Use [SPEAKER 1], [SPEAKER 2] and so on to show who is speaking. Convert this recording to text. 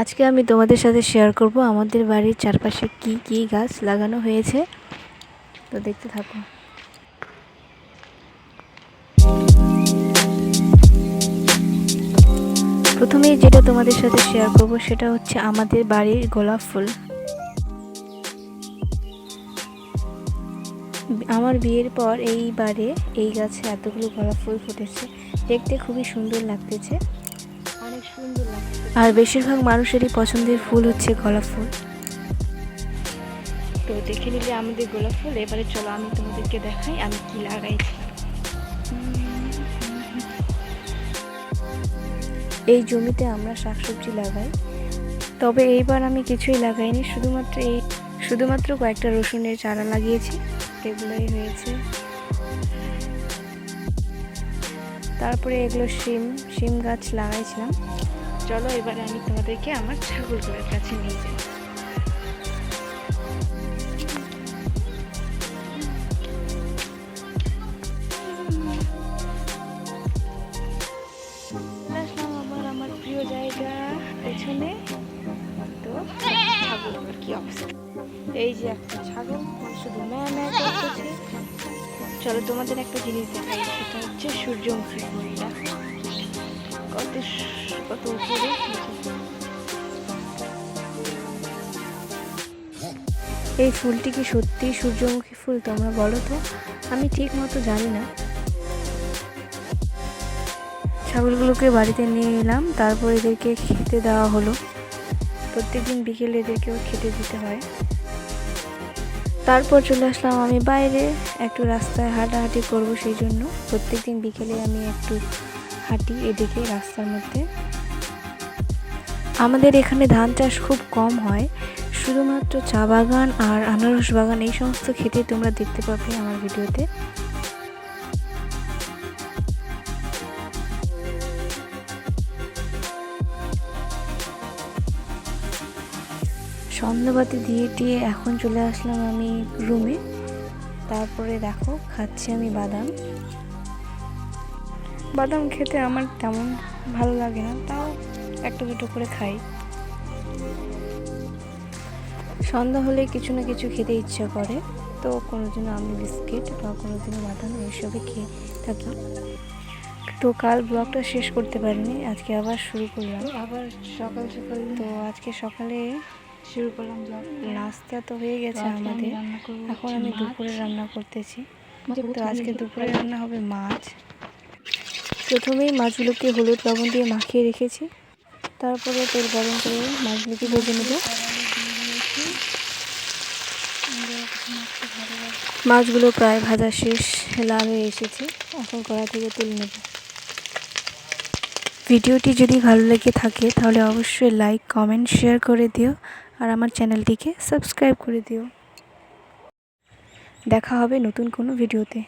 [SPEAKER 1] আজকে আমি তোমাদের সাথে শেয়ার করব আমাদের বাড়ির চারপাশে কি কি গাছ লাগানো হয়েছে। তো দেখতে থাকো। প্রথমেই যেটা তোমাদের সাথে শেয়ার করব সেটা হচ্ছে আমাদের বাড়ির গোলাপ ফুল। আমার বিয়ের পর এইবারে এই গাছে এতগুলো গোলাপ ফুল ফুটেছে। দেখতে খুবই সুন্দর লাগতেছে। অনেক সুন্দর লাগছে আর বেশিরভাগ মানুষেরই পছন্দের ফুল হচ্ছে গোলাপ ফুল। তো দেখে নিলে আমাদের গোলাপ ফুল। এবারে চলো আমি তোমাদেরকে দেখাই আমি কি লাগাইছি। এই জমিতে আমরা শাকসবজি লাগাই। তবে এইবার আমি কিছুই লাগাইনি শুধুমাত্র এই শুধুমাত্র কয়েকটা রসুনের চারা লাগিয়েছি। এগুলোই হয়েছে। তারপরে এগুলো শিম শিম গাছ লাগাইছিলাম। চলো, এবারে আমি তোমাদেরকে আমার ছাগলগুলোর কাছে নিয়ে যাই। পেছনে। তো ছাগলগুলোর কি অবস্থা? এই যে একটা ছাগল শুধু ম্যা ম্যা করতেছে। চলো তোমাদের একটা জিনিস দেখাই, সেটা হচ্ছে সূর্যমুখী ফুলটা। এই ফুলটি কি সত্যি সূর্যমুখী ফুল তোমরা বলো তো? আমি ঠিক মতো জানি না। ছাগলগুলোকে বাড়িতে নিয়ে এলাম, তারপর এদেরকে খেতে দেওয়া হলো। প্রত্যেকদিন বিকেলে এদেরকেও খেতে দিতে হয়। তারপর চলে আসলাম আমি বাইরে, একটু রাস্তায় হাঁটাহাঁটি করব সেই জন্য। প্রত্যেকদিন বিকেলে আমি একটু হাঁটি এদিকে রাস্তার মধ্যে। আমাদের এখানে ধান চাষ খুব কম হয়। শুধুমাত্র চা বাগান আর আনারস বাগান এই সমস্ত খেতে তোমরা দেখতে পাবে আমার ভিডিওতে। সন্ধ্যাবাতি দিয়ে টিয়ে এখন চলে আসলাম আমি রুমে। তারপরে দেখো, খাচ্ছি আমি বাদাম। বাদাম খেতে আমার তেমন ভালো লাগে না তাও একটা দুটো করে খাই। সন্ধ্যা হলে কিছু না কিছু খেতে ইচ্ছা করে তো কোনো কোনোদিনও আমি বিস্কিট বা কোনোদিনও বাদাম এইসবই খেয়ে থাকি। তো কাল ব্লগটা শেষ করতে পারিনি আজকে আবার শুরু করলাম। আবার সকাল সকাল তো আজকে সকালে শুরু করলাম ব্লগ নাস্তা তো হয়ে গেছে আমাদের। এখন আমি দুপুরে রান্না করতেছি। তো আজকে দুপুরে রান্না হবে মাছ। প্রথমেই মাছগুলোকে হলুদ লবণ দিয়ে মাখিয়ে রেখেছি। তারপরে তেল গরম করে মাছগুলোকে ভেজে নেব। মাছগুলো প্রায় ভাজা শেষ, লাল হয়ে এসেছে। এখন কড়া থেকে তুলে নেব। ভিডিওটি যদি ভালো লেগে থাকে, তাহলে অবশ্যই লাইক, কমেন্ট, শেয়ার করে দিও। আর আমার চ্যানেলটিকে সাবস্ক্রাইব করে দিও। দেখা হবে নতুন কোনো ভিডিওতে।